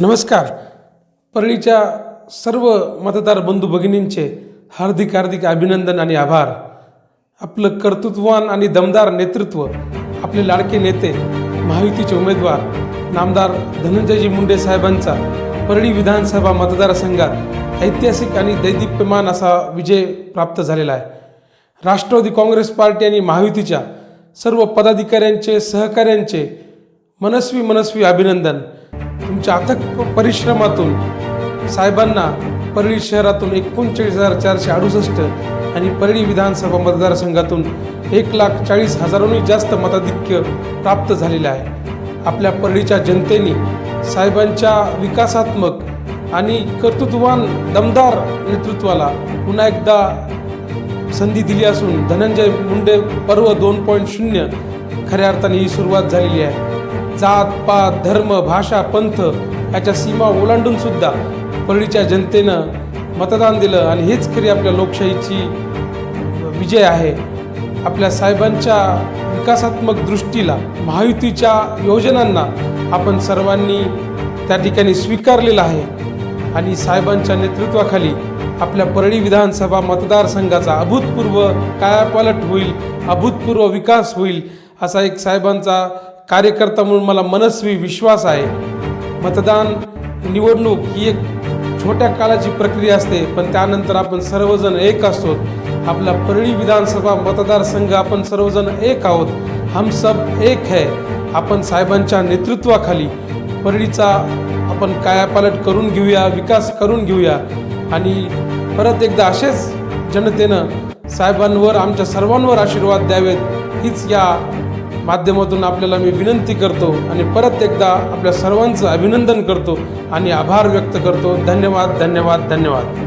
नमस्कार. परळीच्या सर्व मतदार बंधू भगिनींचे हार्दिक हार्दिक अभिनंदन आणि आभार. आपलं कर्तृत्ववान आणि दमदार नेतृत्व आपले लाडके नेते महायुतीचे उमेदवार नामदार धनंजयजी मुंडे साहेबांचा परळी विधानसभा मतदारसंघात ऐतिहासिक आणि दैदिप्यमान असा विजय प्राप्त झालेला आहे. राष्ट्रवादी काँग्रेस पार्टी आणि महायुतीच्या सर्व पदाधिकाऱ्यांचे सहकाऱ्यांचे मनस्वी मनस्वी अभिनंदन. तुमच्या अथक परिश्रमातून साहेबांना परळी शहरातून एकोणचाळीस हजार चारशे अडुसष्ट आणि परळी विधानसभा मतदारसंघातून एक लाख चाळीस हजारांहून जास्त मताधिक्य प्राप्त झालेले आहे. आपल्या परळीच्या जनतेने साहेबांच्या विकासात्मक आणि कर्तृत्ववान दमदार नेतृत्वाला पुन्हा एकदा संधी दिली असून धनंजय मुंडे पर्व दोन पॉईंट शून्य खऱ्या अर्थाने ही सुरुवात झालेली आहे. जात पात धर्म भाषा पंथ याच्या सीमा ओलांडून सुद्धा परळीच्या जनतेनं मतदान दिलं आणि हेच खरी आपल्या लोकशाहीची विजय आहे. आपल्या साहेबांच्या विकासात्मक दृष्टीला महायुतीच्या योजनांना आपण सर्वांनी त्या ठिकाणी स्वीकारलेलं आहे आणि साहेबांच्या नेतृत्वाखाली आपल्या परळी विधानसभा मतदारसंघाचा अभूतपूर्व कायापालट होईल अभूतपूर्व विकास होईल असा एक साहेबांचा कार्यकर्ता म्हणून मला मनस्वी विश्वास आहे. मतदान निवडणूक ही एक छोट्या काळाची प्रक्रिया असते पण त्यानंतर आपण सर्वजण एक असतो. आपला परळी विधानसभा मतदारसंघ आपण सर्वजण एक आहोत. हम सब एक है. आपण साहेबांच्या नेतृत्वाखाली परळीचा आपण कायापालट करून घेऊया विकास करून घेऊया. आणि परत एकदा असेच जनतेनं साहेबांवर आमच्या सर्वांवर आशीर्वाद द्यावेत. हीच या माध्यमातून आपल्याला मी विनंती करतो आणि परत एकदा आपल्या सर्वांचं अभिनंदन करतो आणि आभार व्यक्त करतो. धन्यवाद धन्यवाद धन्यवाद.